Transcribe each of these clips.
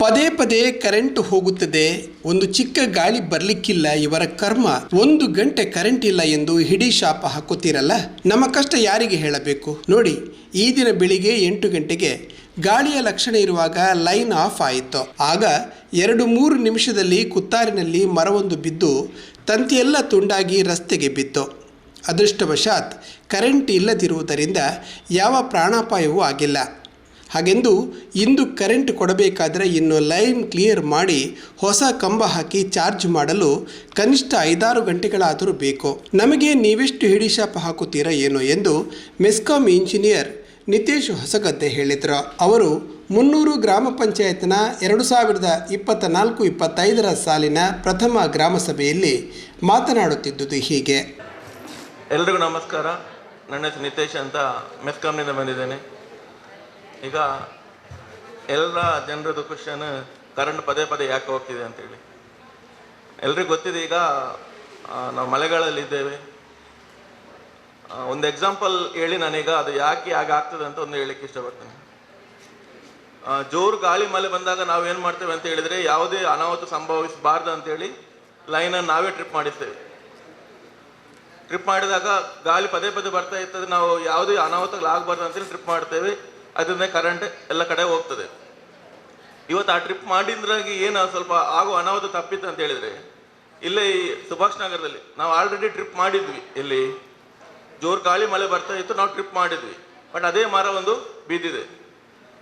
ಪದೇ ಪದೇ ಕರೆಂಟ್ ಹೋಗುತ್ತದೆ. ಒಂದು ಚಿಕ್ಕ ಗಾಳಿ ಬರ್ಲಿಕ್ಕಿಲ್ಲ. ಇವರ ಕರ್ಮ ಒಂದು ಗಂಟೆ ಕರೆಂಟ್ ಇಲ್ಲ ಎಂದು ಹಿಡಿ ಶಾಪ ಹಾಕುತ್ತೀರಲ್ಲ? ನಮ್ಮ ಕಷ್ಟ ಯಾರಿಗೆ ಹೇಳಬೇಕು? ನೋಡಿ, ಈ ದಿನ ಬೆಳಿಗ್ಗೆ ಎಂಟು ಗಂಟೆಗೆ ಗಾಳಿಯ ಲಕ್ಷಣ ಇರುವಾಗ ಲೈನ್ ಆಫ್ ಆಯಿತು. ಆಗ ಎರಡು ಮೂರು ನಿಮಿಷದಲ್ಲಿ ಕುತ್ತಾರಿನಲ್ಲಿ ಮರವೊಂದು ಬಿದ್ದು ತಂತಿಯೆಲ್ಲ ತುಂಡಾಗಿ ರಸ್ತೆಗೆ ಬಿತ್ತು. ಅದೃಷ್ಟವಶಾತ್ ಕರೆಂಟ್ ಇಲ್ಲದಿರುವುದರಿಂದ ಯಾವ ಪ್ರಾಣಾಪಾಯವೂ ಆಗಿಲ್ಲ. ಹಾಗೆಂದು ಇಂದು ಕರೆಂಟ್ ಕೊಡಬೇಕಾದರೆ ಇನ್ನು ಲೈನ್ ಕ್ಲಿಯರ್ ಮಾಡಿ ಹೊಸ ಕಂಬ ಹಾಕಿ ಚಾರ್ಜ್ ಮಾಡಲು ಕನಿಷ್ಠ ಐದಾರು ಗಂಟೆಗಳಾದರೂ ಬೇಕು. ನಮಗೆ ನೀವೆಷ್ಟು ಹಿಡಿಶಾಪ ಹಾಕುತ್ತೀರಾ ಏನೋ ಎಂದು ಮೆಸ್ಕಾಂ ಇಂಜಿನಿಯರ್ ನಿತೇಶ್ ಹೊಸಗದ್ದೆ ಹೇಳಿದರು. ಅವರು ಮುನ್ನೂರು ಗ್ರಾಮ ಪಂಚಾಯತ್ನ ಎರಡು ಸಾವಿರದ ಇಪ್ಪತ್ತ ನಾಲ್ಕು ಇಪ್ಪತ್ತೈದರ ಸಾಲಿನ ಪ್ರಥಮ ಗ್ರಾಮ ಸಭೆಯಲ್ಲಿ ಮಾತನಾಡುತ್ತಿದ್ದುದು ಹೀಗೆ. ಎಲ್ರಿಗೂ ನಮಸ್ಕಾರ. ನನ್ನ ಹೆಸರು ನಿತೇಶ್ ಅಂತ ಮೆಸ್ಕಾಂನಿಂದ ಬಂದಿದ್ದೇನೆ. ಈಗ ಎಲ್ಲ ಜನರದ್ದು ಕ್ವಶನ್ ಕರೆಂಟ್ ಪದೇ ಪದೇ ಯಾಕೆ ಹೋಗ್ತಿದೆ ಅಂತೇಳಿ. ಎಲ್ರಿಗೂ ಗೊತ್ತಿದೆ ಈಗ ನಾವು ಮಳೆಗಳಲ್ಲಿದ್ದೇವೆ ಒಂದು ಎಕ್ಸಾಂಪಲ್ ಹೇಳಿ ನಾನೀಗ ಅದು ಯಾಕೆ ಹಾಗೆ ಆಗ್ತದೆ ಅಂತ ಒಂದು ಹೇಳಲಿಕ್ಕೆ ಇಷ್ಟಪಡ್ತೇನೆ. ಜೋರು ಗಾಳಿ ಮಳೆ ಬಂದಾಗ ನಾವು ಏನು ಮಾಡ್ತೇವೆ ಅಂತ ಹೇಳಿದರೆ ಯಾವುದೇ ಅನಾಹುತ ಸಂಭವಿಸಬಾರ್ದು ಅಂತೇಳಿ ಲೈನನ್ನು ನಾವೇ ಟ್ರಿಪ್ ಮಾಡಿಸ್ತೇವೆ ಟ್ರಿಪ್ ಮಾಡಿದಾಗ ಗಾಳಿ ಪದೇ ಪದೇ ಬರ್ತಾ ಇರ್ತದೆ. ನಾವು ಯಾವುದೇ ಅನಾಹುತಗಳಾಗಬಾರ್ದು ಅಂತೇಳಿ ಟ್ರಿಪ್ ಮಾಡ್ತೇವೆ. ಅದರಿಂದ ಕರೆಂಟ್ ಎಲ್ಲ ಕಡೆ ಹೋಗ್ತದೆ. ಇವತ್ತು ಆ ಟ್ರಿಪ್ ಮಾಡಿದ್ರಾಗಿ ಏನು ಸ್ವಲ್ಪ ಆಗೋ ಅನಾಹುತ ತಪ್ಪಿತ್ತು ಅಂತ ಹೇಳಿದ್ರೆ, ಇಲ್ಲೇ ಈ ಸುಭಾಷ್ ನಗರದಲ್ಲಿ ನಾವು ಆಲ್ರೆಡಿ ಟ್ರಿಪ್ ಮಾಡಿದ್ವಿ ಇಲ್ಲಿ. ಜೋರು ಗಾಳಿ ಮಳೆ ಬರ್ತಾ ಇತ್ತು, ನಾವು ಟ್ರಿಪ್ ಮಾಡಿದ್ವಿ. ಬಟ್ ಅದೇ ಮರ ಒಂದು ಬಿದ್ದಿದೆ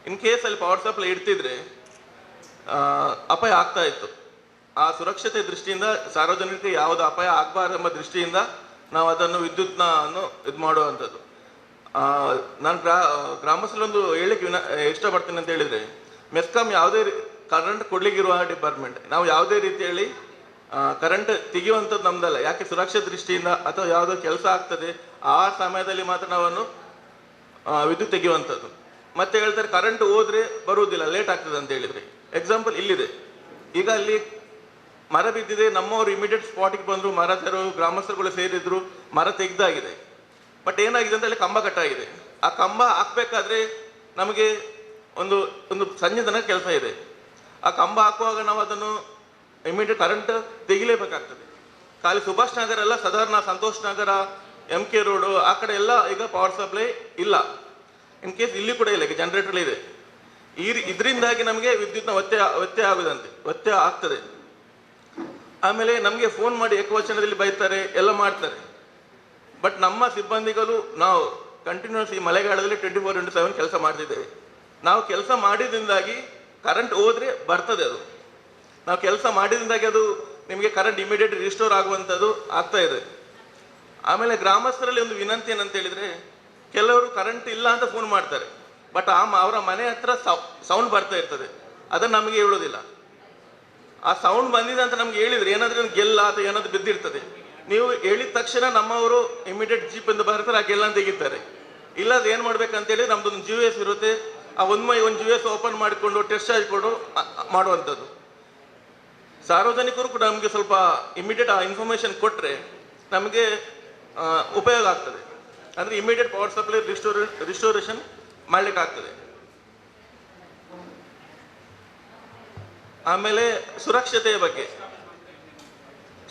ಇನ್ ಕೇಸ್ ಅಲ್ಲಿ ಪವರ್ ಸಪ್ಲೈ ಇಡ್ತಿದ್ರೆ ಅಪಾಯ ಆಗ್ತಾ ಇತ್ತು. ಆ ಸುರಕ್ಷತೆ ದೃಷ್ಟಿಯಿಂದ, ಸಾರ್ವಜನಿಕರಿಗೆ ಯಾವುದು ಅಪಾಯ ಆಗಬಾರೆಂಬ ದೃಷ್ಟಿಯಿಂದ ನಾವು ಅದನ್ನು ವಿದ್ಯುತ್ನ ಇದು ಮಾಡುವಂಥದ್ದು ನಾನು ಗ್ರಾ ಗ್ರಾಮಸ್ಥರೊಂದು ಹೇಳಕ್ಕೆ ವಿನ, ಇಷ್ಟಪಡ್ತೀನಿ ಅಂತ ಹೇಳಿದರೆ, ಮೆಸ್ಕಾಂ ಯಾವುದೇ ಕರೆಂಟ್ ಕೊಡ್ಲಿಕ್ಕಿರುವ ಡಿಪಾರ್ಟ್ಮೆಂಟ್ ನಾವು ಯಾವುದೇ ರೀತಿಯಲ್ಲಿ ಕರೆಂಟ್ ತೆಗೆಯುವಂಥದ್ದು ನಮ್ದಲ್ಲ. ಯಾಕೆ ಸುರಕ್ಷತೆ ದೃಷ್ಟಿಯಿಂದ ಅಥವಾ ಯಾವುದೋ ಕೆಲಸ ಆಗ್ತದೆ, ಆ ಸಮಯದಲ್ಲಿ ಮಾತ್ರ ನಾವನ್ನು ವಿದ್ಯುತ್ ತೆಗೆಯುವಂಥದ್ದು. ಮತ್ತೆ ಹೇಳ್ತಾರೆ ಕರೆಂಟ್ ಹೋದ್ರೆ ಬರುವುದಿಲ್ಲ ಲೇಟ್ ಆಗ್ತದೆ ಅಂತ ಹೇಳಿದ್ರೆ. ಎಕ್ಸಾಂಪಲ್ ಇಲ್ಲಿದೆ. ಈಗ ಅಲ್ಲಿ ಮರ ಬಿದ್ದಿದೆ, ನಮ್ಮವರು ಇಮಿಡಿಯೇಟ್ ಸ್ಪಾಟಿಗೆ ಬಂದರು, ಮರ ತೆರು ಗ್ರಾಮಸ್ಥರುಗಳು ಸೇರಿದ್ರು, ಮರ ತೆಗ್ದಾಗಿದೆ. ಬಟ್ ಏನಾಗಿದೆ ಅಂತ ಅಲ್ಲಿ ಕಂಬ ಕಟ್ಟಾಗಿದೆ. ಆ ಕಂಬ ಹಾಕ್ಬೇಕಾದ್ರೆ ನಮಗೆ ಒಂದು ಒಂದು ಸಂಜೆ ತನಕ ಕೆಲಸ ಇದೆ. ಆ ಕಂಬ ಹಾಕುವಾಗ ನಾವು ಅದನ್ನು ಇಮಿಡಿಯೇಟ್ ಕರೆಂಟ್ ತೆಗಿಲೇಬೇಕಾಗ್ತದೆ. ಖಾಲಿ ಸುಭಾಷ್ ನಗರ ಎಲ್ಲ ಸಾಧಾರಣ Santosh Nagar M K road ಆ ಕಡೆ ಎಲ್ಲ ಈಗ ಪವರ್ ಸಪ್ಲೈ ಇಲ್ಲ. ಇನ್ ಕೇಸ್ ಇಲ್ಲಿ ಕೂಡ ಇಲ್ಲ, ಈಗ ಜನರೇಟರ್ ಇದೆ. ಈ ಇದರಿಂದಾಗಿ ನಮಗೆ ವಿದ್ಯುತ್ನ ವ್ಯತ್ಯಯ ವ್ಯತ್ಯಯ ಆಗುದಂತೆ ವ್ಯತ್ಯಯ ಆಗ್ತದೆ. ಆಮೇಲೆ ನಮಗೆ ಫೋನ್ ಮಾಡಿ ಏಕವಚನದಲ್ಲಿ ಬೈತಾರೆ, ಎಲ್ಲ ಮಾಡ್ತಾರೆ. ಬಟ್ ನಮ್ಮ ಸಿಬ್ಬಂದಿಗಳು ನಾವು ಕಂಟಿನ್ಯೂಸ್ ಈ ಮಳೆಗಾಲದಲ್ಲಿ ಟ್ವೆಂಟಿ ಫೋರ್ ಇಂಟು ಸೆವೆನ್ ಕೆಲಸ ಮಾಡ್ತಿದ್ದೇವೆ. ನಾವು ಕೆಲಸ ಮಾಡಿದ್ರಿಂದಾಗಿ ಕರೆಂಟ್ ಹೋದ್ರೆ ಬರ್ತದೆ ಅದು. ನಾವು ಕೆಲಸ ಮಾಡಿದ್ರಿಂದಾಗಿ ಅದು ನಿಮಗೆ ಕರೆಂಟ್ ಇಮಿಡಿಯೇಟ್ ರಿಸ್ಟೋರ್ ಆಗುವಂಥದ್ದು ಆಗ್ತಾ ಇದೆ. ಆಮೇಲೆ ಗ್ರಾಮಸ್ಥರಲ್ಲಿ ಒಂದು ವಿನಂತಿ ಏನಂತ ಹೇಳಿದ್ರೆ, ಕೆಲವರು ಕರೆಂಟ್ ಇಲ್ಲ ಅಂತ ಫೋನ್ ಮಾಡ್ತಾರೆ. ಬಟ್ ಆ ಅವರ ಮನೆ ಹತ್ರ ಸೌಂಡ್ ಬರ್ತಾ ಇರ್ತದೆ. ಅದನ್ನು ನಮಗೆ ಹೇಳೋದಿಲ್ಲ ಆ ಸೌಂಡ್ ಬಂದಿದೆ ಅಂತ ನಮ್ಗೆ ಹೇಳಿದ್ರೆ ಏನಾದ್ರೂ ಗೆಲ್ಲ ಅಥವಾ ಏನಾದ್ರು ಬಿದ್ದಿರ್ತದೆ. ನೀವು ಹೇಳಿದ ತಕ್ಷಣ ನಮ್ಮವರು ಇಮಿಡಿಯೇಟ್ ಜೀಪ್ ಎಂದು ಬರ್ತಾರೆ ಆ ತೆಗಿತಾರೆ. ಇಲ್ಲ ಅದು ಏನು ಮಾಡ್ಬೇಕಂತೇಳಿ ನಮ್ದೊಂದು ಜಿ ಎಸ್ ಇರುತ್ತೆ. ಆ ಒಂದು ಮೈ, ಒಂದು ಜಿ ಎಸ್ ಓಪನ್ ಮಾಡಿಕೊಂಡು ಟೆಸ್ಟ್ ಹಾಕಿಕೊಂಡು ಮಾಡುವಂಥದ್ದು. ಸಾರ್ವಜನಿಕರು ಕೂಡ ನಮಗೆ ಸ್ವಲ್ಪ ಇಮಿಡಿಯೇಟ್ ಆ ಇನ್ಫಾರ್ಮೇಶನ್ ಕೊಟ್ಟರೆ ನಮಗೆ ಉಪಯೋಗ ಆಗ್ತದೆ. ಅಂದರೆ immediate power supply restore restoration ಮಾಡ್ಲಿಕ್ಕೆ ಆಗ್ತದೆ ಆಮೇಲೆ ಸುರಕ್ಷತೆಯ ಬಗ್ಗೆ.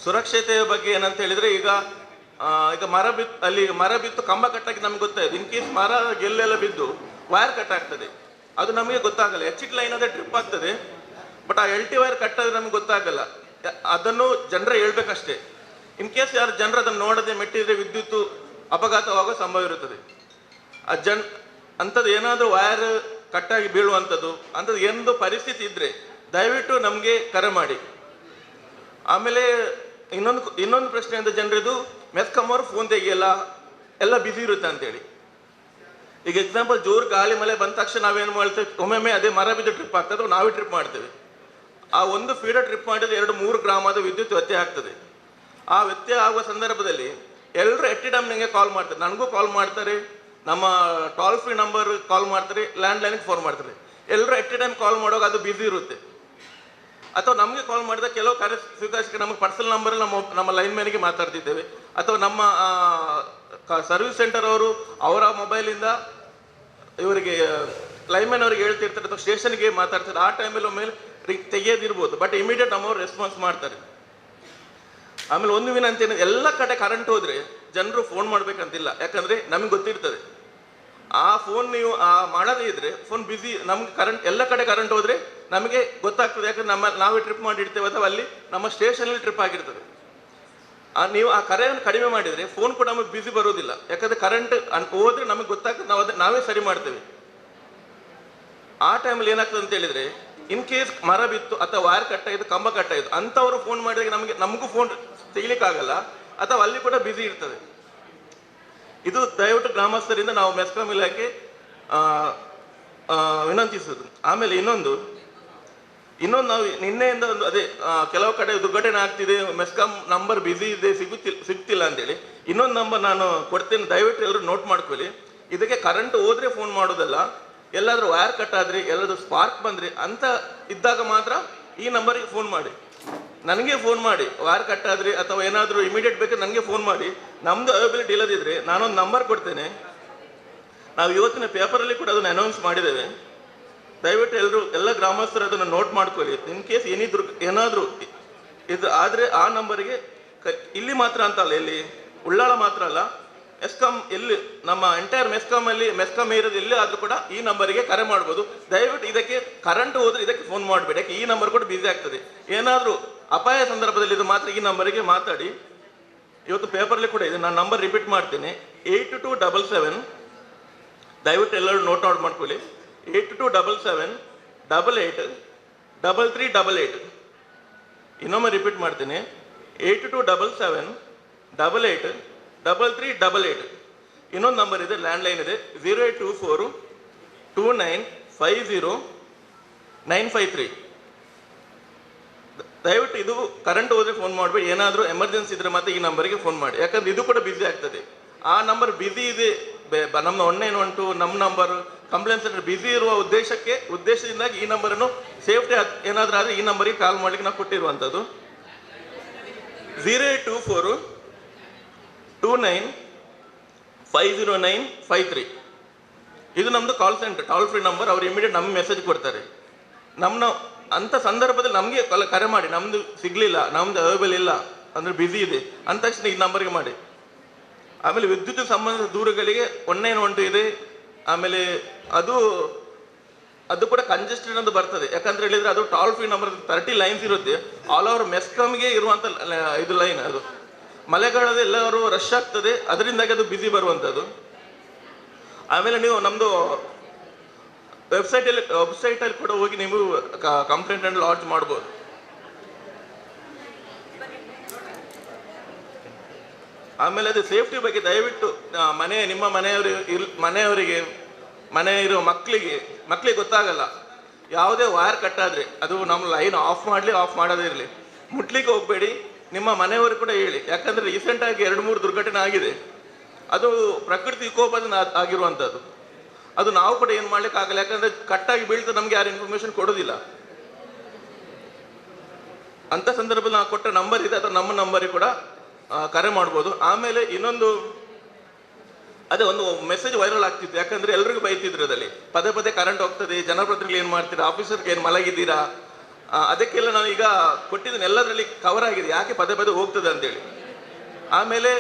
ಸುರಕ್ಷತೆಯ ಬಗ್ಗೆ ಏನಂತ ಹೇಳಿದ್ರೆ ಈಗ ಈಗ ಮರ ಬಿತ್ತು ಅಲ್ಲಿ ಮರ ಬಿತ್ತು, ಕಂಬ ಕಟ್ಟಾಗಿ ನಮ್ಗೆ ಗೊತ್ತಾಯ್ತು. ಇನ್ ಕೇಸ್ ಮರ ಗೆಲ್ಲೆಲ್ಲ ಬಿದ್ದು ವೈರ್ ಕಟ್ ಆಗ್ತದೆ. ಅದು ನಮಗೆ ಗೊತ್ತಾಗಲ್ಲ. ಎಚ್ಚಿಟ್ ಲೈನ್ ಅದೇ ಟ್ರಿಪ್ ಆಗ್ತದೆ. ಬಟ್ ಆ ಎಲ್ ಟಿ ವೈರ್ ಕಟ್ಟೋದು ನಮ್ಗೆ ಗೊತ್ತಾಗಲ್ಲ. ಅದನ್ನು ಜನರ ಹೇಳ್ಬೇಕಷ್ಟೇ. ಇನ್ ಕೇಸ್ ಯಾರು ಜನರು ಅದನ್ನು ನೋಡದೆ ಮೆಟ್ಟಿದ್ರೆ ವಿದ್ಯುತ್ ಅಪಘಾತವಾಗೋ ಸಂಭವ ಇರುತ್ತದೆ. ಆ ಜನ್, ಅಂಥದ್ದು ಏನಾದರೂ ವೈರ್ ಕಟ್ಟಾಗಿ ಬೀಳುವಂಥದ್ದು, ಅಂಥದ್ದು ಎಂದು ಪರಿಸ್ಥಿತಿ ಇದ್ರೆ ದಯವಿಟ್ಟು ನಮಗೆ ಕರೆ ಮಾಡಿ. ಆಮೇಲೆ ಇನ್ನೊಂದು ಇನ್ನೊಂದು ಪ್ರಶ್ನೆ ಅಂದ್ರೆ ಜನರದು ಮೆತ್ಕಂಬರು ಫೋನ್ ತೆಗಿಯಲ್ಲ, ಎಲ್ಲ ಬಿಸಿ ಇರುತ್ತೆ ಅಂತೇಳಿ. ಈಗ ಎಕ್ಸಾಂಪಲ್ ಜೋರು ಗಾಳಿ ಮಳೆ ಬಂದ ತಕ್ಷಣ ನಾವೇನು ಮಾಡ್ತೇವೆ? ಒಮ್ಮೊಮ್ಮೆ ಅದೇ ಮರ ಬಿದ್ದು ಟ್ರಿಪ್ ಆಗ್ತದೆ ನಾವೇ ಟ್ರಿಪ್ ಮಾಡ್ತೇವೆ. ಆ ಒಂದು ಫೀಡರ್ ಟ್ರಿಪ್ ಮಾಡಿದ್ರೆ ಎರಡು ಮೂರು ಗ್ರಾಮದ ವಿದ್ಯುತ್ ವ್ಯತ್ಯಯ ಆಗ್ತದೆ. ಆ ವ್ಯತ್ಯಯ ಆಗುವ ಸಂದರ್ಭದಲ್ಲಿ ಎಲ್ಲರೂ ಎಟ್ ಡಮ್ ನನಗೆ ಕಾಲ್ ಮಾಡ್ತಾರೆ. ನನಗೂ ಕಾಲ್ ಮಾಡ್ತಾರೆ, ನಮ್ಮ ಟೋಲ್ ಫ್ರೀ ನಂಬರ್ ಕಾಲ್ ಮಾಡ್ತಾರೆ ಲ್ಯಾಂಡ್ ಲೈನ್ಗೆ ಫೋನ್ ಮಾಡ್ತಾರೆ. ಎಲ್ಲರೂ ಎಟ್ ಕಾಲ್ ಮಾಡುವಾಗ ಅದು ಬ್ಯುಸಿ ಇರುತ್ತೆ. ಅಥವಾ ನಮಗೆ ಕಾಲ್ ಮಾಡಿದ ಕೆಲವು ಕಾರ್ಯ ಸ್ವೀಕರಿಸಿಕೆ ನಮಗೆ ಪರ್ಸನಲ್ ನಂಬರ್ ನಮ್ಮ ನಮ್ಮ ಲೈನ್ ಮ್ಯಾನಿಗೆ ಮಾತಾಡ್ತಿದ್ದೇವೆ. ಅಥವಾ ನಮ್ಮ ಸರ್ವಿಸ್ ಸೆಂಟರ್ ಅವರು ಅವರ ಮೊಬೈಲಿಂದ ಇವರಿಗೆ ಮ್ಯಾನ್ ಅವರಿಗೆ ಹೇಳ್ತಿರ್ತಾರೆ ಅಥವಾ ಸ್ಟೇಷನ್ಗೆ ಮಾತಾಡ್ತಾರೆ. ಆ ಟೈಮಲ್ಲಿ ಒಮ್ಮೆ ತೆಗೆಯೋದಿರ್ಬೋದು ಬಟ್ ಇಮಿಡಿಯೇಟ್ ನಮ್ಮವ್ರು ರೆಸ್ಪಾನ್ಸ್ ಮಾಡ್ತಾರೆ. ಆಮೇಲೆ ಒಂದು ವಿನಂತಿ ಎಲ್ಲ ಕಡೆ ಕರೆಂಟ್ ಹೋದ್ರೆ ಜನರು ಫೋನ್ ಮಾಡ್ಬೇಕಂತಿಲ್ಲ. ಯಾಕಂದ್ರೆ ನಮಗೆ ಗೊತ್ತಿರ್ತದೆ. ಆ ಫೋನ್ ನೀವು, ಆ, ಮಾಡದೇ ಇದ್ರೆ ಫೋನ್ ಬಿಸಿ ನಮ್ಗೆ ಕರೆಂಟ್ ಎಲ್ಲ ಕಡೆ ಕರೆಂಟ್ ಹೋದ್ರೆ ನಮಗೆ ಗೊತ್ತಾಗ್ತದೆ. ಯಾಕಂದ್ರೆ ನಮ್ಮ, ನಾವೇ ಟ್ರಿಪ್ ಮಾಡಿರ್ತೇವೆ ಅಥವಾ ಅಲ್ಲಿ ನಮ್ಮ ಸ್ಟೇಷನಲ್ಲಿ ಟ್ರಿಪ್ ಆಗಿರ್ತದೆ. ನೀವು ಆ ಕರೆಯನ್ನು ಕಡಿಮೆ ಮಾಡಿದ್ರೆ ಫೋನ್ ಕೂಡ ನಮಗೆ ಬ್ಯುಸಿ ಬರೋದಿಲ್ಲ. ಯಾಕಂದ್ರೆ ಕರೆಂಟ್ ಹೋದ್ರೆ ನಮಗೆ ಗೊತ್ತಾಗ್ತದೆ, ನಾವು ಅದನ್ನ ನಾವೇ ಸರಿ ಮಾಡ್ತೇವೆ. ಆ ಟೈಮಲ್ಲಿ ಏನಾಗ್ತದೆ ಅಂತ ಹೇಳಿದ್ರೆ ಇನ್ ಕೇಸ್ ಮರ ಬಿತ್ತು ಅಥವಾ ವೈರ್ ಕಟ್ಟಾಯಿತು ಕಂಬ ಕಟ್ಟಾಯಿತು ಅಂತವರು ಫೋನ್ ಮಾಡಿದಾಗ ನಮಗೆ, ನಮಗೂ ಫೋನ್ ತೆಗಿಲಿಕ್ಕಾಗಲ್ಲ. ಅಥವಾ ಅಲ್ಲಿ ಕೂಡ ಬಿಸಿ ಇರ್ತದೆ. ಇದು ದಯವಿಟ್ಟು ಗ್ರಾಮಸ್ಥರಿಂದ ನಾವು ಮೆಸ್ಕಾಂ ಇಲಾಖೆ ವಿನಂತಿಸುವುದು ಆಮೇಲೆ ಇನ್ನೊಂದು ಇನ್ನೊಂದು ನಾವು ನಿನ್ನೆಯಿಂದ ಒಂದು ಅದೇ ಕೆಲವು ಕಡೆ ದುರ್ಘಟನೆ ಆಗ್ತಿದೆ, ಮೆಸ್ಕಾಂ ನಂಬರ್ ಬಿಸಿ ಇದೆ ಸಿಗುತ್ತಿಲ್ಲ ಸಿಗ್ತಿಲ್ಲ ಅಂತೇಳಿ. ಇನ್ನೊಂದು ನಂಬರ್ ನಾನು ಕೊಡ್ತೇನೆ, ದಯವಿಟ್ಟು ಎಲ್ಲರೂ ನೋಟ್ ಮಾಡ್ಕೊಳ್ಳಿ. ಇದಕ್ಕೆ ಕರೆಂಟ್ ಹೋದ್ರೆ ಫೋನ್ ಮಾಡೋದಲ್ಲ, ಎಲ್ಲಾದರೂ ವೈರ್ ಕಟ್ ಆದ್ರೆ, ಎಲ್ಲಾದ್ರೂ ಸ್ಪಾರ್ಕ್ ಬಂದರೆ, ಅಂತ ಇದ್ದಾಗ ಮಾತ್ರ ಈ ನಂಬರಿಗೆ ಫೋನ್ ಮಾಡಿ. ನನಗೆ ಫೋನ್ ಮಾಡಿ. ವಾರ್ ಕಟ್ ಆದ್ರೆ ಅಥವಾ ಏನಾದರೂ ಇಮಿಡಿಯೇಟ್ ಬೇಕಾದ್ರೆ ನನಗೆ ಫೋನ್ ಮಾಡಿ. ನಮ್ದು ಅವೈಬಿಲಿಟಿ ಇಲ್ಲದಿದ್ರೆ ನಾನೊಂದು ನಂಬರ್ ಕೊಡ್ತೇನೆ. ನಾವು ಇವತ್ತಿನ ಪೇಪರಲ್ಲಿ ಕೂಡ ಅದನ್ನು ಅನೌನ್ಸ್ ಮಾಡಿದ್ದೇವೆ. ದಯವಿಟ್ಟು ಎಲ್ಲರೂ ಎಲ್ಲ ಗ್ರಾಮಸ್ಥರು ಅದನ್ನು ನೋಟ್ ಮಾಡ್ಕೊಳ್ಳಿ. ಇನ್ ಕೇಸ್ ಏನಿದ್ರು, ಏನಾದರೂ ಇದು ಆದರೆ ಆ ನಂಬರಿಗೆ ಇಲ್ಲಿ ಮಾತ್ರ ಅಂತ ಅಲ್ಲ, ಇಲ್ಲಿ ಉಳ್ಳಾಳ ಮಾತ್ರ ಅಲ್ಲ. ಮೆಸ್ಕಾಂ ಎಲ್ಲಿ ನಮ್ಮ ಎಂಟೈರ್ ಮೆಸ್ಕಾಂ ಅಲ್ಲಿ ಮೆಸ್ಕಾಂ ಏರಿಯಾದ ಎಲ್ಲಿ ಆದರೂ ಕೂಡ ಈ ನಂಬರಿಗೆ ಕರೆ ಮಾಡ್ಬೋದು. ದಯವಿಟ್ಟು ಇದಕ್ಕೆ ಕರೆಂಟ್ ಹೋದ್ರೆ ಇದಕ್ಕೆ ಫೋನ್ ಮಾಡಬೇಡಿ. ಈ ನಂಬರ್ ಕೂಡ ಬಿಸಿ ಆಗ್ತದೆ. ಏನಾದರೂ ಅಪಾಯ ಸಂದರ್ಭದಲ್ಲಿ ಇದು ಮಾತ್ರ ಈ ನಂಬರಿಗೆ ಮಾತಾಡಿ. ಇವತ್ತು ಪೇಪರ್ಲಿ ಕೂಡ ಇದೆ. ನಾನು ನಂಬರ್ ರಿಪೀಟ್ ಮಾಡ್ತೀನಿ. Eight two double seven. ದಯವಿಟ್ಟು ಎಲ್ಲರೂ ನೋಟ್ ಔಟ್ ಮಾಡ್ಕೊಳ್ಳಿ. Eight two double seven double eight double three double eight. ಇನ್ನೊಮ್ಮೆ ರಿಪೀಟ್ ಮಾಡ್ತೀನಿ. Eight two double seven double eight double three double eight. ಇನ್ನೊಂದು ನಂಬರ್ ಇದೆ, ಲ್ಯಾಂಡ್ಲೈನ್ ಇದೆ. Zero eight two four two nine five zero nine five three. ದಯವಿಟ್ಟು ಇದು current ಹೋದ್ರೆ phone ಮಾಡಬೇಡಿ. ಏನಾದರೂ ಎಮರ್ಜೆನ್ಸಿ ಇದ್ರೆ ಮತ್ತೆ ಈ ನಂಬರಿಗೆ ಫೋನ್ ಮಾಡಿ. ಯಾಕಂದ್ರೆ ಇದು ಕೂಡ ಬಿಸಿ ಆಗ್ತದೆ. ಆ ನಂಬರ್ ಬಿಸಿ ಇದೆ. ನಮ್ಮ ಒನ್ ನೈನ್ ಒನ್ ನಮ್ಮ ನಂಬರ್ ಕಂಪ್ಲೇಂಟ್ ಸೆಂಟರ್ ಬಿಸಿ ಇರುವ ಉದ್ದೇಶಕ್ಕೆ, ಉದ್ದೇಶದಿಂದಾಗಿ ಈ ನಂಬರನ್ನು ಸೇಫ್ಟಿ ಏನಾದರೂ ಆದರೆ ಈ ನಂಬರಿಗೆ ಕಾಲ್ ಮಾಡ್ಲಿಕ್ಕೆ ನಾವು ಕೊಟ್ಟಿರುವಂಥದ್ದು zero eight two four two nine five zero nine five three ಇದು ನಮ್ಮದು call centre toll free number ಅವ್ರು ಇಮಿಡಿಯೇಟ್ ನಮ್ಮ ಮೆಸೇಜ್ ಕೊಡ್ತಾರೆ. ನಮ್ಮ ಅಂಥ ಸಂದರ್ಭದಲ್ಲಿ ನಮಗೆ ಕರೆ ಮಾಡಿ, ನಮ್ದು ಸಿಗ್ಲಿಲ್ಲ, ನಮ್ದು ಅವೈಬಲ್ ಇಲ್ಲ, ಅಂದ್ರೆ ಬಿಸಿ ಇದೆ, ಅಂದ ತಕ್ಷಣ ಈ ನಂಬರ್ಗೆ ಮಾಡಿ. ಆಮೇಲೆ ವಿದ್ಯುತ್ ಸಂಬಂಧಿಸಿದ ದೂರಗಳಿಗೆ ಒನ್ ನೈನ್ ಒನ್ ಇದೆ, ಆಮೇಲೆ ಅದು ಅದು ಕೂಡ ಕಂಜೆಸ್ಟೆಡ್ ಅಂತ ಬರ್ತದೆ. ಯಾಕಂದ್ರೆ ಹೇಳಿದ್ರೆ ಅದು toll free number thirty lines ಇರುತ್ತೆ. ಆಲ್ ಓವರ್ ಮೆಸ್ಕಾಮ್ಗೆ ಇರುವಂತ ಇದು ಲೈನ್ ಅದು. ಮಳೆಗಾಲದ ಎಲ್ಲರೂ ರಶ್ ಆಗ್ತದೆ, ಅದರಿಂದಾಗಿ ಅದು ಬಿಸಿ ಬರುವಂಥದ್ದು ಆಮೇಲೆ ನೀವು ನಮ್ಮದು ವೆಬ್ಸೈಟಲ್ಲಿ ವೆಬ್ಸೈಟಲ್ಲಿ ಕೂಡ ಹೋಗಿ ನೀವು ಕಂಪ್ಲೇಂಟ್ ಅನ್ನು ಲಾಂಚ್ ಮಾಡ್ಬೋದು. ಆಮೇಲೆ ಅದು ಸೇಫ್ಟಿ ಬಗ್ಗೆ ದಯವಿಟ್ಟು ಮನೆ, ನಿಮ್ಮ ಮನೆಯವರು ಇಲ್ ಮನೆಯವರಿಗೆ ಮನೆ ಇರೋ ಮಕ್ಕಳಿಗೆ ಮಕ್ಕಳಿಗೆ ಗೊತ್ತಾಗಲ್ಲ. ಯಾವುದೇ ವೈರ್ ಕಟ್ಟಾದರೆ ಅದು ನಮ್ಮ ಲೈನ್ ಆಫ್ ಮಾಡಲಿ ಆಫ್ ಮಾಡೋದೇ ಇರಲಿ. ಮುಟ್ಲಿಕ್ಕೆ ಹೋಗಬೇಡಿ. ನಿಮ್ಮ ಮನೆಯವರು ಕೂಡ ಹೇಳಿ. ಯಾಕಂದ್ರೆ ರೀಸೆಂಟ್ ಆಗಿ ಎರಡು ಮೂರು ದುರ್ಘಟನೆ ಆಗಿದೆ. ಅದು ಪ್ರಕೃತಿ ವಿಕೋಪದಿಂದ ಆಗಿರುವಂಥದ್ದು ಅದು ನಾವು ಕೂಡ ಏನು ಮಾಡ್ಲಿಕ್ಕೆ ಆಗಲ್ಲ ಯಾಕಂದ್ರೆ ಕಟ್ಟಾಗಿ ಬೀಳ್ತು ನಮ್ಗೆ ಯಾರು ಇನ್ಫಾರ್ಮೇಶನ್ ಕೊಡೋದಿಲ್ಲ. ಅಂತ ಸಂದರ್ಭದಲ್ಲಿ ನಾವು ಕೊಟ್ಟ ನಂಬರ್ ಇದೆ, ಅಥವಾ ನಮ್ಮ ನಂಬರಿಗೆ ಕೂಡ ಕರೆ ಮಾಡ್ಬೋದು. ಆಮೇಲೆ ಇನ್ನೊಂದು, ಅದೇ ಒಂದು ಮೆಸೇಜ್ ವೈರಲ್ ಆಗ್ತಿತ್ತು. ಯಾಕಂದ್ರೆ ಎಲ್ರಿಗೂ ಬೈತಿದ್ರು ಅದರಲ್ಲಿ. ಪದೇ ಪದೇ ಕರೆಂಟ್ ಹೋಗ್ತದೆ, ಜನಪ್ರತಿನಿಧಿಗಳು ಏನು ಮಾಡ್ತೀರಾ ಆಫೀಸರ್ಗೆ ಏನು ಮಲಗಿದ್ದೀರಾ ಅದಕ್ಕೆಲ್ಲ ನಾನು ಈಗ ಕೊಟ್ಟಿದ್ದನ್ನೆಲ್ಲದರಲ್ಲಿ ಕವರ್ ಆಗಿದೆ. ಯಾಕೆ ಪದೇ ಪದೇ ಹೋಗ್ತದೆ ಅಂತೇಳಿ. ಆಮೇಲೆ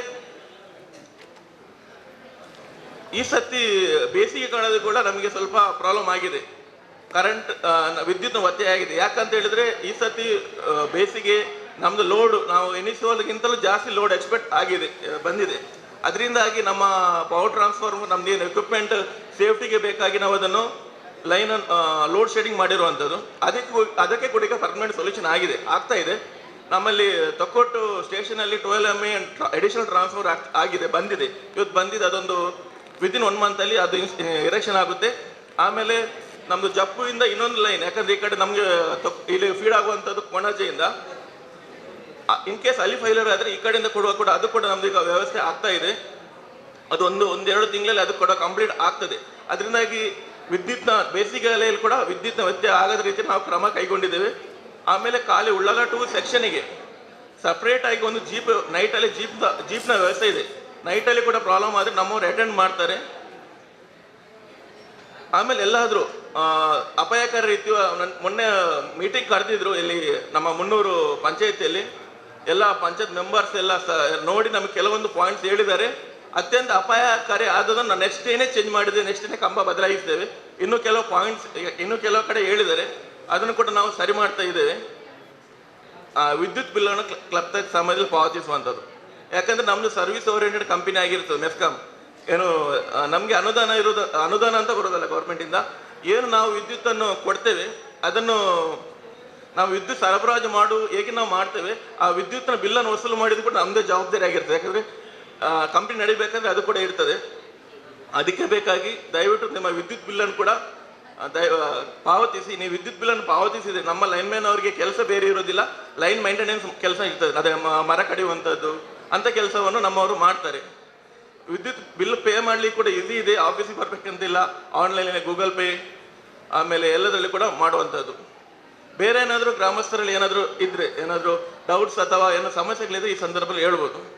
ಈ ಸತಿ ಬೇಸಿಗೆ ಕಾಲದಲ್ಲಿ ಕೂಡ ನಮಗೆ ಸ್ವಲ್ಪ ಪ್ರಾಬ್ಲಮ್ ಆಗಿದೆ. ಕರೆಂಟ್ ವಿದ್ಯುತ್ ಒತ್ತೆ ಆಗಿದೆ. ಯಾಕಂತ ಹೇಳಿದ್ರೆ ಈ ಸತಿ ಬೇಸಿಗೆ ನಮ್ದು ಲೋಡ್ ನಾವು ಎನಿಸುವಲ್ಲಿಗಿಂತಲೂ ಜಾಸ್ತಿ ಲೋಡ್ ಎಕ್ಸ್ಪೆಕ್ಟ್ ಆಗಿದೆ ಬಂದಿದೆ. ಅದರಿಂದಾಗಿ ನಮ್ಮ ಪವರ್ ಟ್ರಾನ್ಸ್ಫಾರ್ಮರ್ ನಮ್ದು ಏನು ಎಕ್ವಿಪ್ಮೆಂಟ್ ಸೇಫ್ಟಿಗೆ ಬೇಕಾಗಿ ನಾವು ಅದನ್ನು ಲೈನ್ ಲೋಡ್ ಶೆಡಿಂಗ್ ಮಾಡಿರುವಂಥದ್ದು. ಅದಕ್ಕೆ ಅದಕ್ಕೆ ಕೂಡ ಈಗ ಪರ್ಮನೆಂಟ್ ಸೊಲ್ಯೂಷನ್ ಆಗಿದೆ, ಆಗ್ತಾ ಇದೆ. ನಮ್ಮಲ್ಲಿ Thokkottu ಸ್ಟೇಷನಲ್ಲಿ twelve M A additional transfer ಆಗಿದೆ, ಬಂದಿದೆ. ಇವತ್ತು ಬಂದಿದೆ, ಅದೊಂದು ವಿದಿನ್ ಒನ್ ಮಂತಲ್ಲಿ ಅದು ಇರೆಕ್ಷನ್ ಆಗುತ್ತೆ. ಆಮೇಲೆ ನಮ್ಮದು ಜಪ್ಪುವಿಂದ ಇನ್ನೊಂದು ಲೈನ್ ಯಾಕಂದ್ರೆ ಈ ಕಡೆ ನಮಗೆ ಇಲ್ಲಿ ಫೀಡ್ ಆಗುವಂಥದ್ದು ಕೊಣಾಜೆಯಿಂದ. ಇನ್ ಕೇಸ್ ಅಲ್ಲಿ ಫೈಲರ್ ಆದರೆ ಈ ಕಡೆಯಿಂದ ಕೊಡುವ ಕೂಡ ಅದು ಕೂಡ ನಮ್ದು ಈಗ ವ್ಯವಸ್ಥೆ ಆಗ್ತಾ ಇದೆ. ಅದು ಒಂದು ಒಂದೆರಡು ತಿಂಗಳಲ್ಲಿ ಅದು ಕೂಡ ಕಂಪ್ಲೀಟ್ ಆಗ್ತದೆ. ಅದರಿಂದಾಗಿ ವಿದ್ಯುತ್ನ, ಬೇಸಿಗೆ ಅಲೆಯಲ್ಲಿ ಕೂಡ ವಿದ್ಯುತ್ನ ವ್ಯತ್ಯಯ ಆಗದ ರೀತಿ ನಾವು ಕ್ರಮ ಕೈಗೊಂಡಿದ್ದೇವೆ. ಆಮೇಲೆ ಖಾಲಿ ಉಳ್ಳಾಲ ಟು ಸೆಕ್ಷನಿಗೆ ಸಪ್ರೇಟ್ ಆಗಿ ಒಂದು ಜೀಪ್ ನೈಟಲ್ಲಿ ಜೀಪ್ ಜೀಪ್ನ ವ್ಯವಸ್ಥೆ ಇದೆ. ನೈಟಲ್ಲಿ ಕೂಡ ಪ್ರಾಬ್ಲಮ್ ಆದರೆ ನಮ್ಮವ್ರು ಅಟೆಂಡ್ ಮಾಡ್ತಾರೆ. ಆಮೇಲೆ ಎಲ್ಲಾದರೂ ಅಪಾಯಕಾರಿ ರೀತಿಯ ನನ್- ಮೊನ್ನೆ ಮೀಟಿಂಗ್ ಕರೆದಿದ್ರು ಇಲ್ಲಿ ನಮ್ಮ ಮುನ್ನೂರು ಪಂಚಾಯತಿಯಲ್ಲಿ. ಎಲ್ಲ ಪಂಚಾಯತ್ ಮೆಂಬರ್ಸ್ ಎಲ್ಲ ನೋಡಿ ನಮಗೆ ಕೆಲವೊಂದು ಪಾಯಿಂಟ್ಸ್ ಹೇಳಿದ್ದಾರೆ. ಅತ್ಯಂತ ಅಪಾಯಕಾರಿ ಆದದನ್ನು ನೆಕ್ಸ್ಟ್ ಡೇನೇ ಚೇಂಜ್ ಮಾಡಿದೆ ನೆಕ್ಸ್ಟ್ ಡೇನೇ ಕಂಬ ಬದಲಾಯಿಸ್ತೇವೆ ಇನ್ನು ಕೆಲವು ಪಾಯಿಂಟ್ಸ್ ಇನ್ನು ಕೆಲವು ಕಡೆ ಹೇಳಿದ್ದಾರೆ. ಅದನ್ನು ಕೂಡ ನಾವು ಸರಿ ಮಾಡ್ತಾ ಇದ್ದೇವೆ. ವಿದ್ಯುತ್ ಬಿಲ್ಲನ್ನು ಕ್ಲಬ್ ಸಮಯದಲ್ಲಿ ಪಾವತಿಸುವಂಥದ್ದು. ಯಾಕಂದ್ರೆ ನಮ್ದು ಸರ್ವಿಸ್ ಓರಿಯೆಂಟೆಡ್ ಕಂಪನಿ ಆಗಿರ್ತದೆ ಮೆಸ್ಕಾಂ ಏನು ನಮಗೆ ಅನುದಾನ ಇರೋದು, ಅನುದಾನ ಅಂತ ಬರೋದಲ್ಲ ಗೌರ್ಮೆಂಟಿಂದ ಏನು ನಾವು ವಿದ್ಯುತ್ತನ್ನು ಕೊಡ್ತೇವೆ, ಅದನ್ನು ನಾವು ವಿದ್ಯುತ್ ಸರಬರಾಜು ಮಾಡು ಹೇಗೆ ನಾವು ಮಾಡ್ತೇವೆ, ಆ ವಿದ್ಯುತ್ನ ಬಿಲ್ಲನ್ನು ವಸೂಲು ಮಾಡಿದ್ರು ಕೂಡ ನಮ್ಮದೇ ಜವಾಬ್ದಾರಿ ಆಗಿರ್ತದೆ. ಯಾಕಂದ್ರೆ ಕಂಪ್ನಿ ನಡಿಬೇಕಂದ್ರೆ ಅದು ಕೂಡ ಇರ್ತದೆ. ಅದಕ್ಕೆ ಬೇಕಾಗಿ ದಯವಿಟ್ಟು ನಿಮ್ಮ ವಿದ್ಯುತ್ ಬಿಲ್ಲನ್ನು ಕೂಡ ದಯ, ಪಾವತಿಸಿ. ನೀವು ವಿದ್ಯುತ್ ಬಿಲ್ಲನ್ನು ಪಾವತಿಸಿದ್ರೆ ನಮ್ಮ ಲೈನ್ಮ್ಯಾನ್ ಅವರಿಗೆ ಕೆಲಸ ಬೇರೆ ಇರೋದಿಲ್ಲ. ಲೈನ್ ಮೈಂಟೆನೆನ್ಸ್ ಕೆಲಸ ಇರ್ತದೆ. ಅದೇ ಮರ ಕಡಿಯುವಂಥದ್ದು ಅಂತ ಕೆಲಸವನ್ನು ನಮ್ಮವರು ಮಾಡ್ತಾರೆ. ವಿದ್ಯುತ್ ಬಿಲ್ ಪೇ ಮಾಡ್ಲಿಕ್ಕೆ ಕೂಡ ಇದು ಇದೆ ಆಫೀಸಿಗೆ ಬರ್ಬೇಕಂತಿಲ್ಲ ಆನ್ಲೈನ್ ಗೂಗಲ್ ಪೇ ಆಮೇಲೆ ಎಲ್ಲದರಲ್ಲಿ ಕೂಡ ಮಾಡುವಂಥದ್ದು. ಬೇರೆ ಏನಾದರೂ ಗ್ರಾಮಸ್ಥರಲ್ಲಿ ಏನಾದರೂ ಇದ್ರೆ, ಏನಾದರೂ ಡೌಟ್ಸ್ ಅಥವಾ ಏನೋ ಸಮಸ್ಯೆಗಳಿದ್ರೆ ಈ ಸಂದರ್ಭದಲ್ಲಿ ಹೇಳ್ಬೋದು.